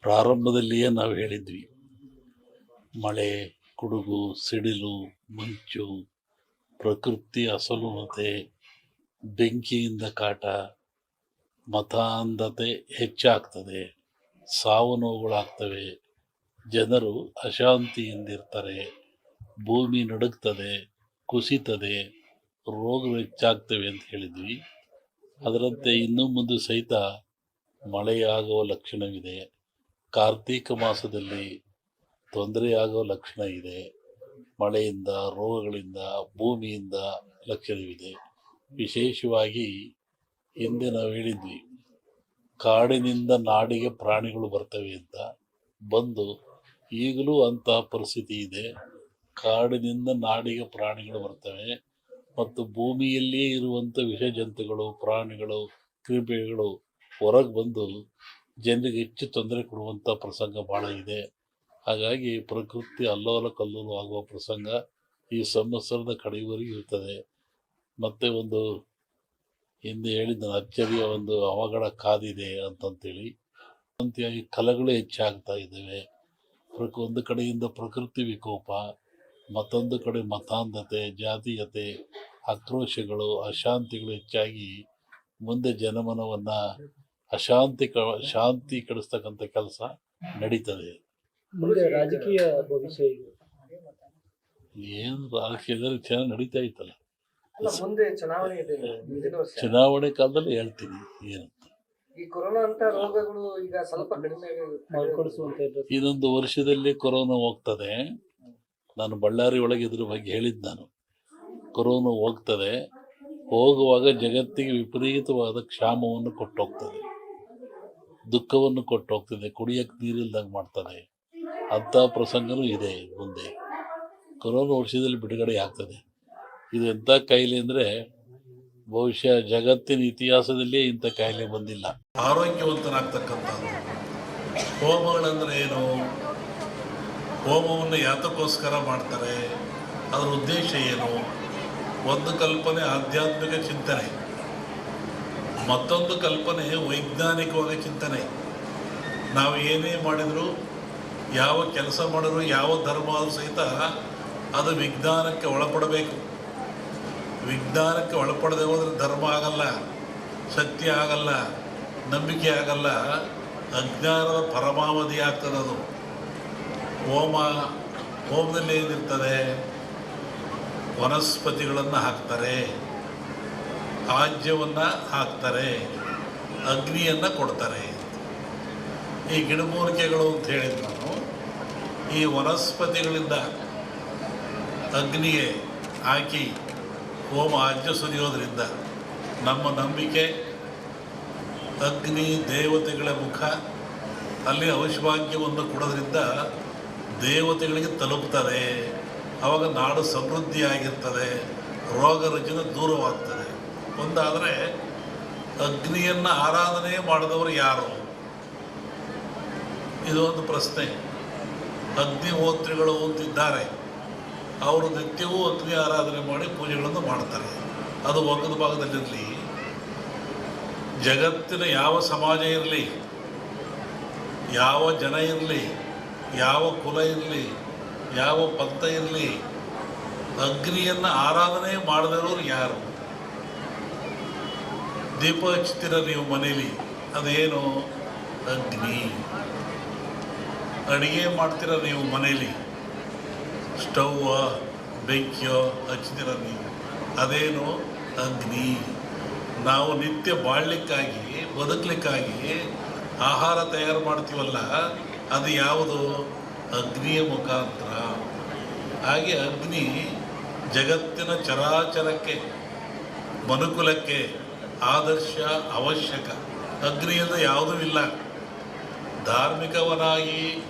ಪ್ರಾರಂಭದಲ್ಲಿಯೇ ನಾವು ಹೇಳಿದ್ವಿ. ಮಳೆ, ಕುಡುಗು, ಸಿಡಿಲು, ಮಂಚು, ಪ್ರಕೃತಿ, ಅಸಲುನತೆ, ಬೆಂಕಿಯಿಂದ ಕಾಟ, ಮತಾಂಧತೆ ಹೆಚ್ಚಾಗ್ತದೆ, ಸಾವು ನೋವುಗಳಾಗ್ತವೆ, ಜನರು ಅಶಾಂತಿಯಿಂದಿರ್ತಾರೆ, ಭೂಮಿ ನಡುಗ್ತದೆ, ಕುಸಿತದೆ ರೋಗಗಳು ಹೆಚ್ಚಾಗ್ತವೆ ಅಂತ ಹೇಳಿದ್ವಿ. ಅದರಂತೆ ಇನ್ನೂ ಮುಂದೆ ಸಹಿತ ಮಳೆಯಾಗುವ ಲಕ್ಷಣವಿದೆ. ಕಾರ್ತೀಕ ಮಾಸದಲ್ಲಿ ತೊಂದರೆಯಾಗುವ ಲಕ್ಷಣ ಇದೆ. ಮಳೆಯಿಂದ, ರೋಗಗಳಿಂದ, ಭೂಮಿಯಿಂದ ಲಕ್ಷಣವಿದೆ. ವಿಶೇಷವಾಗಿ ಹಿಂದೆ ನಾವು ಹೇಳಿದ್ವಿ, ಕಾಡಿನಿಂದ ನಾಡಿಗೆ ಪ್ರಾಣಿಗಳು ಬರ್ತವೆ ಅಂತ. ಬಂದು ಈಗಲೂ ಅಂತಹ ಪರಿಸ್ಥಿತಿ ಇದೆ. ಕಾಡಿನಿಂದ ನಾಡಿಗೆ ಪ್ರಾಣಿಗಳು ಬರ್ತವೆ ಮತ್ತು ಭೂಮಿಯಲ್ಲಿಯೇ ಇರುವಂಥ ವಿಷ ಜಂತುಗಳು ಪ್ರಾಣಿಗಳು, ಕ್ರಿಮಿಗಳು ಹೊರಗೆ ಬಂದು ಜನರಿಗೆ ಹೆಚ್ಚು ತೊಂದರೆ ಕೊಡುವಂಥ ಪ್ರಸಂಗ ಭಾಳ ಇದೆ. ಹಾಗಾಗಿ ಪ್ರಕೃತಿ ಅಲ್ಲೋಲ ಕಲ್ಲೋಲ ಆಗುವ ಪ್ರಸಂಗ ಈ ಸಂವತ್ಸರದ ಕಡೆಯವರೆಗೂ ಇರ್ತದೆ. ಮತ್ತು ಒಂದು ಹಿಂದೆ ಹೇಳಿದ ಅಚ್ಚರಿಯ ಒಂದು ಅವಘಡ ಕಾದಿದೆ ಅಂತಂತೇಳಿ. ಅಂತೆಯಾಗಿ ಕಲೆಗಳು ಹೆಚ್ಚಾಗ್ತಾ ಇದ್ದಾವೆ. ಪ್ರಕ, ಒಂದು ಕಡೆಯಿಂದ ಪ್ರಕೃತಿ ವಿಕೋಪ, ಮತ್ತೊಂದು ಕಡೆ ಮತಾಂಧತೆ, ಜಾತೀಯತೆ, ಆಕ್ರೋಶಗಳು, ಅಶಾಂತಿಗಳು ಹೆಚ್ಚಾಗಿ ಮುಂದೆ ಜನಮನವನ್ನು ಅಶಾಂತಿ ಕ ಶಾಂತಿ ಕಡಿಸ್ತಕ್ಕಂಥ ಕೆಲಸ ನಡೀತದೆ. ಮುಂದೆ ರಾಜಕೀಯ ಭವಿಷ್ಯ ಏನು ರಾಜಕೀಯದಲ್ಲಿ ಚೆನ್ನಾಗಿ ನಡೀತಾ ಇತ್ತಲ್ಲ. ಅಲ್ಲ ಮುಂದೆ ಚುನಾವಣೆ ಇದೆ. ಮುಂದಿನ ಚುನಾವಣೆ ಕಾಲದಲ್ಲಿ ಹೇಳ್ತೀನಿ ಏನಂತ ಈ ಕೊರೋನಾ ಅಂತ ರೋಗಗಳು ಈಗ ಸ್ವಲ್ಪ ಕಡಿಮೆ ಮರುಕಳಿಸುವಂತ ಇದ್ರೆ ಇನ್ನೊಂದು ವರ್ಷದಲ್ಲಿ ಕೊರೋನಾ ಹೋಗ್ತದೆ. ನಾನು ಬಳ್ಳಾರಿ ಒಳಗೆ ಇದ್ರ ಬಗ್ಗೆ ಹೇಳಿದ್ದು ನಾನು. ಕೊರೋನಾ ಹೋಗ್ತದೆ. ಹೋಗುವಾಗ ಜಗತ್ತಿಗೆ ವಿಪರೀತವಾದ ಕ್ಷಾಮವನ್ನು ಕೊಟ್ಟೋಗ್ತದೆ. ದುಃಖವನ್ನು ಕೊಟ್ಟೋಗ್ತದೆ ಕುಡಿಯಕ್ಕೆ ನೀರಿಲ್ದಂಗೆ ಮಾಡ್ತದೆ. ಅಂಥ ಪ್ರಸಂಗನೂ ಇದೆ ಮುಂದೆ. ಕೊರೋನಾ ವರ್ಷದಲ್ಲಿ ಬಿಡುಗಡೆ ಆಗ್ತದೆ. ಇದು ಎಂಥ ಕಾಯಿಲೆ ಅಂದರೆ ಬಹುಶಃ ಜಗತ್ತಿನ ಇತಿಹಾಸದಲ್ಲಿ ಇಂಥ ಕಾಯಿಲೆ ಬಂದಿಲ್ಲ. ಆರೋಗ್ಯವಂತನಾಗ್ತಕ್ಕಂಥದ್ದು. ಹೋಮಗಳಂದ್ರೆ ಏನು? ಹೋಮವನ್ನು ಯಾತಕ್ಕೋಸ್ಕರ ಮಾಡ್ತಾರೆ. ಅದರ ಉದ್ದೇಶ ಏನು? ಒಂದು ಕಲ್ಪನೆ ಆಧ್ಯಾತ್ಮಿಕ ಚಿಂತನೆ. ಮತ್ತೊಂದು ಕಲ್ಪನೆ ವೈಜ್ಞಾನಿಕವಾದ ಚಿಂತನೆ. ನಾವು ಏನೇ ಮಾಡಿದರೂ, ಯಾವ ಕೆಲಸ ಮಾಡಿದ್ರು, ಯಾವ ಧರ್ಮ ಆದರೂ ಸಹಿತ ಅದು ವಿಜ್ಞಾನಕ್ಕೆ ಒಳಪಡಬೇಕು. ವಿಜ್ಞಾನಕ್ಕೆ ಒಳಪಡದೆ ಹೋದರೆ ಧರ್ಮ ಆಗಲ್ಲ ಸತ್ಯ ಆಗಲ್ಲ, ನಂಬಿಕೆ ಆಗಲ್ಲ, ಅಜ್ಞಾನದ ಪರಮಾವಧಿ ಆಗ್ತದೆ ಅದು. ಹೋಮ, ಹೋಮದಲ್ಲಿ ಏನಿರ್ತದೆ? ವನಸ್ಪತಿಗಳನ್ನು ಹಾಕ್ತಾರೆ. ಆಜ್ಯವನ್ನು ಹಾಕ್ತಾರೆ, ಅಗ್ನಿಯನ್ನು ಕೊಡ್ತಾರೆ. ಈ ಗಿಡಮೂಲಿಕೆಗಳು ಅಂತ ಹೇಳಿದ ನಾನು, ಈ ವನಸ್ಪತಿಗಳಿಂದ ಅಗ್ನಿಗೆ ಹಾಕಿ ಹೋಮ ಆಜ್ಯ ಸುರಿಯೋದ್ರಿಂದ ನಮ್ಮ ನಂಬಿಕೆ ಅಗ್ನಿ ದೇವತೆಗಳ ಮುಖ, ಅಲ್ಲಿ ಔಷಭಾಗ್ಯವನ್ನು ಕೊಡೋದ್ರಿಂದ ದೇವತೆಗಳಿಗೆ ತಲುಪ್ತದೆ. ಆವಾಗ ನಾಡು ಸಮೃದ್ಧಿಯಾಗಿರ್ತದೆ, ರೋಗ ರುಜಿನ ದೂರವಾಗ್ತದೆ. ಒಂದಾದರೆ ಅಗ್ನಿಯನ್ನು ಆರಾಧನೆ ಮಾಡಿದವರು ಯಾರು? ಇದು ಒಂದು ಪ್ರಶ್ನೆ. ಅಗ್ನಿಹೋತ್ರಿಗಳು ಅಂತಿದ್ದಾರೆ. ಅವರು ನಿತ್ಯವೂ ಅಗ್ನಿ ಆರಾಧನೆ ಮಾಡಿ ಪೂಜೆಗಳನ್ನು ಮಾಡ್ತಾರೆ. ಅದು ಒಗ್ಗದ ಭಾಗದಲ್ಲಿರಲಿ. ಜಗತ್ತಿನ ಯಾವ ಸಮಾಜ ಇರಲಿ, ಯಾವ ಜನ ಇರಲಿ, ಯಾವ ಕುಲ ಇರಲಿ, ಯಾವ ಪಂಥ ಇರಲಿ, ಅಗ್ನಿಯನ್ನು ಆರಾಧನೆ ಮಾಡದಿರೋರು ಯಾರು? ದೀಪ ಹಚ್ತೀರ ನೀವು ಮನೇಲಿ ಅದೇನು? ಅಗ್ನಿ. ಅಡುಗೆ ಮಾಡ್ತೀರ ನೀವು ಮನೇಲಿ? ಸ್ಟವ್ವ ಬೆಂಕಿಯೋ ಹಚ್ತೀರ ನೀವು? ಅದೇನು? ಅಗ್ನಿ. ನಾವು ನಿತ್ಯ ಬಾಳ್ಲಿಕ್ಕಾಗಿ, ಬದುಕಲಿಕ್ಕಾಗಿ ಆಹಾರ ತಯಾರು ಮಾಡ್ತೀವಲ್ಲ, ಅದು ಯಾವುದು? ಅಗ್ನಿಯ ಮುಖಾಂತರ. ಹಾಗೆ ಅಗ್ನಿ ಜಗತ್ತಿನ ಚರಾಚರಕ್ಕೆ, ಮನುಕುಲಕ್ಕೆ ಆದರ್ಶ ಅವಶ್ಯಕ. ಅಗ್ನಿಯಿಂದ ಯಾವುದೂ ಇಲ್ಲ. ಧಾರ್ಮಿಕವನಾಗಿ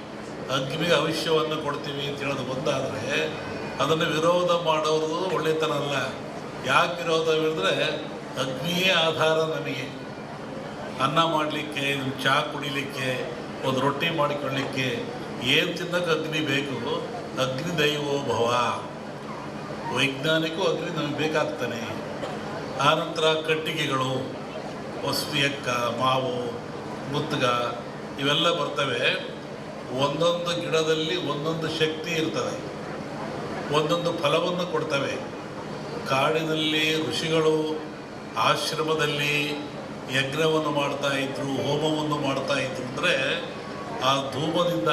ಅಗ್ನಿಗೆ ಅವಶ್ಯವನ್ನು ಕೊಡ್ತೀವಿ ಅಂತ ಹೇಳೋದು ಬಂದಾದರೆ ಅದನ್ನು ವಿರೋಧ ಮಾಡೋದು ಒಳ್ಳೆತನ ಅಲ್ಲ. ಯಾಕೆ ವಿರೋಧ ಹೇಳಿದ್ರೆ, ಅಗ್ನಿಯೇ ಆಧಾರ ನಮಗೆ. ಅನ್ನ ಮಾಡಲಿಕ್ಕೆ ಚಹಾ ಕುಡಿಲಿಕ್ಕೆ, ಒಂದು ರೊಟ್ಟಿ ಮಾಡಿಕೊಳ್ಳಿಕ್ಕೆ ಏನು ತಿನ್ನಕ್ಕೆ ಅಗ್ನಿ ಬೇಕು? ಅಗ್ನಿ ದೈವೋ ಭವ. ವೈಜ್ಞಾನಿಕೂ ಅಗ್ನಿ ನಮಗೆ ಬೇಕಾಗ್ತಾನೆ. ಆನಂತರ ಕಟ್ಟಿಗೆಗಳು ಎಕ್ಕ ಮಾವು, ಮುತ್ತಗ ಇವೆಲ್ಲ ಬರ್ತವೆ. ಒಂದೊಂದು ಗಿಡದಲ್ಲಿ ಒಂದೊಂದು ಶಕ್ತಿ ಇರ್ತದೆ. ಒಂದೊಂದು ಫಲವನ್ನು ಕೊಡ್ತವೆ. ಕಾಡಿನಲ್ಲಿ ಋಷಿಗಳು ಆಶ್ರಮದಲ್ಲಿ ಯಜ್ಞವನ್ನು ಮಾಡ್ತಾ ಇದ್ರು, ಹೋಮವನ್ನು ಮಾಡ್ತಾ ಇದ್ರು ಅಂದರೆ ಆ ಧೂಮದಿಂದ,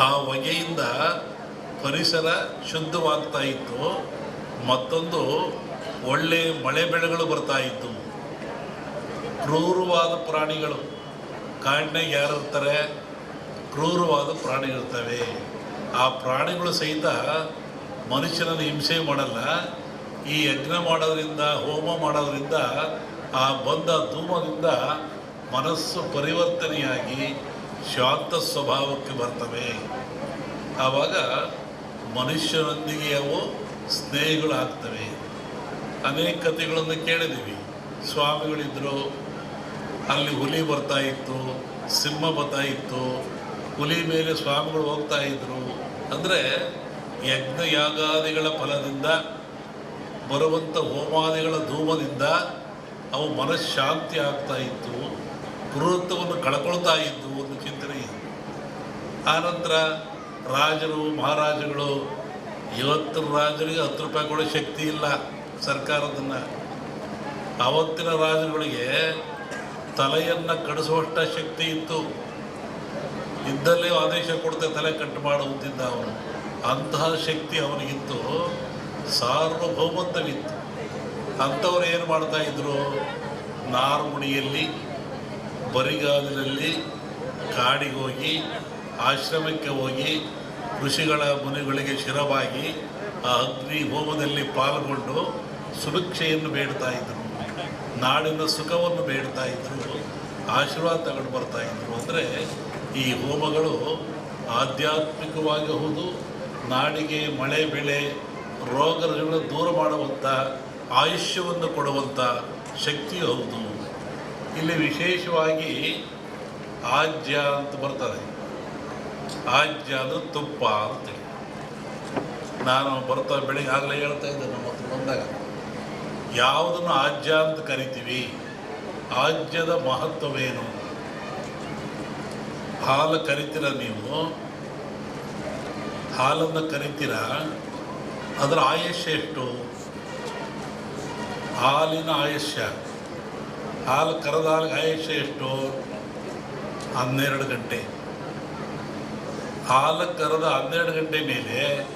ಆ ಹೊಗೆಯಿಂದ ಪರಿಸರ ಶುದ್ಧವಾಗ್ತಾ ಇತ್ತು. ಮತ್ತೊಂದು ಒಳ್ಳೆ ಮಳೆ ಬೆಳೆಗಳು ಬರ್ತಾ ಇತ್ತು. ಕ್ರೂರವಾದ ಪ್ರಾಣಿಗಳು. ಕಾಡಿನಾಗ ಯಾರು ಇರ್ತಾರೆ? ಕ್ರೂರವಾದ ಪ್ರಾಣಿಗಳಿರ್ತವೆ ಆ ಪ್ರಾಣಿಗಳು ಸಹಿತ ಮನುಷ್ಯನನ್ನು ಹಿಂಸೆ ಮಾಡಲ್ಲ. ಈ ಯಜ್ಞ ಮಾಡೋದ್ರಿಂದ, ಹೋಮ ಮಾಡೋದ್ರಿಂದ, ಆ ಬಂದ ಧೂಮದಿಂದ ಮನಸ್ಸು ಪರಿವರ್ತನೆಯಾಗಿ ಶಾಂತ ಸ್ವಭಾವಕ್ಕೆ ಬರ್ತವೆ. ಆವಾಗ ಮನುಷ್ಯನೊಂದಿಗೆ ಅವು ಸ್ನೇಹಿಗಳಾಗ್ತವೆ. ಅನೇಕ ಕಥೆಗಳನ್ನು ಕೇಳಿದ್ದೀವಿ. ಸ್ವಾಮಿಗಳಿದ್ರು, ಅಲ್ಲಿ ಹುಲಿ ಬರ್ತಾ ಇತ್ತು, ಸಿಂಹ ಬರ್ತಾ ಇತ್ತು, ಹುಲಿ ಮೇಲೆ ಸ್ವಾಮಿಗಳು ಹೋಗ್ತಾ ಇದ್ರು. ಅಂದರೆ ಯಜ್ಞ ಯಾಗಾದಿಗಳ ಫಲದಿಂದ ಬರುವಂಥ ಹೋಮಾದಿಗಳ ಧೂಮದಿಂದ ಅವು ಮನಃಶಾಂತಿ ಆಗ್ತಾ ಇತ್ತು ಕ್ರೂರತ್ವವನ್ನು ಕಳ್ಕೊಳ್ತಾ ಇದ್ದು ಒಂದು ಚಿಂತನೆ ಇದೆ. ಆನಂತರ ರಾಜರು ಮಹಾರಾಜಗಳು ಇವತ್ತು ರಾಜರಿಗೆ ಹತ್ತು ರೂಪಾಯಿ ಕೊಡೋ ಶಕ್ತಿ ಇಲ್ಲ. ಸರ್ಕಾರದನ್ನು ಅವತ್ತಿನ ರಾಜರುಗಳಿಗೆ ತಲೆಯನ್ನು ಕಡಿಸುವಷ್ಟ ಶಕ್ತಿ ಇತ್ತು. ಇದ್ದಲ್ಲೇ ಆದೇಶ ಕೊಡ್ತೆ ತಲೆ ಕಟ್ಟು ಮಾಡುವಂತಿದ್ದ ಅವನು. ಅಂತಹ ಶಕ್ತಿ ಅವನಿಗಿತ್ತು. ಸಾರ್ವಭೌಮತ್ವವಿತ್ತು. ಅಂಥವ್ರು ಏನು ಮಾಡ್ತಾ ಇದ್ರು? ನಾರುಮುಡಿಯಲ್ಲಿ, ಬರಿಗಾಲಿನಲ್ಲಿ ಕಾಡಿಗೆ ಹೋಗಿ, ಆಶ್ರಮಕ್ಕೆ ಹೋಗಿ, ಋಷಿಗಳ ಮುನಿಗಳಿಗೆ ಶಿರವಾಗಿ ಆ ಅಗ್ನಿ ಹೋಮದಲ್ಲಿ ಪಾಲ್ಗೊಂಡು ಸುಭಿಕ್ಷೆಯನ್ನು ಬೇಡ್ತಾ ಇದ್ರು. ನಾಡಿನ ಸುಖವನ್ನು ಬೇಡ್ತಾ ಇದ್ರು. ಆಶೀರ್ವಾದ ತಗೊಂಡು ಬರ್ತಾ ಇದ್ರು. ಅಂದರೆ ಈ ಹೋಮಗಳು ಆಧ್ಯಾತ್ಮಿಕವಾಗಿ ಹೌದು ನಾಡಿಗೆ ಮಳೆ, ಬೆಳೆ ರೋಗಗಳನ್ನು ದೂರ ಮಾಡುವಂಥ ಆಯುಷ್ಯವನ್ನು ಕೊಡುವಂಥ ಶಕ್ತಿ ಹೌದು. ಇಲ್ಲಿ ವಿಶೇಷವಾಗಿ ಆಜ್ಯ ಅಂತ ಬರ್ತದೆ ಆಜ್ಯ ಅಂದರೆ ತುಪ್ಪ ಅಂತೇಳಿ ನಾನು ಬರ್ತಾ ಬೆಳಿಗ್ಗೆ ಆಗಲೇ ಹೇಳ್ತಾ ಇದ್ದೆ ನಮ್ಮ ಹತ್ರ ಬಂದಾಗ. ಯಾವುದನ್ನು ಆಜ್ಯ ಅಂತ ಕರಿತೀವಿ? ಆಜ್ಯದ ಮಹತ್ವವೇನು? ಹಾಲು ಕರಿತೀರ ನೀವು? ಹಾಲನ್ನು ಕರಿತೀರ? ಅದರ ಆಯುಷ್ಯ ಎಷ್ಟು? ಹಾಲಿನ ಆಯುಷ್ಯ. ಹಾಲು ಕರೆದ ಹಾಲಿಗೆ ಆಯುಷ್ಯ ಎಷ್ಟು? ಹನ್ನೆರಡು ಗಂಟೆ. ಹಾಲು ಕರೆದ ಹನ್ನೆರಡು ಗಂಟೆ ಮೇಲೆ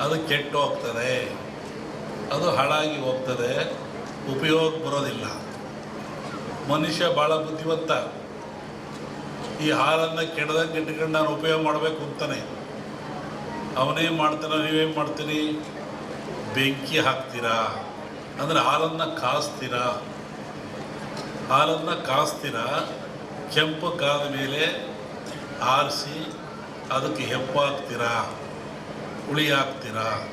ಅದು ಕೆಟ್ಟು ಹೋಗ್ತದೆ. ಅದು ಹಾಳಾಗಿ ಹೋಗ್ತದೆ, ಉಪಯೋಗ ಬರೋದಿಲ್ಲ. ಮನುಷ್ಯ ಭಾಳ ಬುದ್ಧಿವಂತ. ಈ ಹಾಲನ್ನು ಕೆಡದಂಗೆ ಇಟ್ಕೊಂಡು ನಾನು ಉಪಯೋಗ ಮಾಡಬೇಕು ಅಂತಾನೆ. ಅವನೇನು ಮಾಡ್ತಾನೆ ನೀವೇನು ಮಾಡ್ತೀನಿ? ಬೆಂಕಿ ಹಾಕ್ತೀರಾ? ಅಂದರೆ ಹಾಲನ್ನು ಕಾಸ್ತೀರಾ? ಹಾಲನ್ನು ಕಾಸ್ತೀರಾ? ಕೆಂಪು ಕಾದ ಮೇಲೆ ಆರಿಸಿ, ಅದಕ್ಕೆ ಹೆಪ್ಪು ಹಾಕ್ತೀರಾ? ಹುಳಿ ಹಾಕ್ತೀರಾ?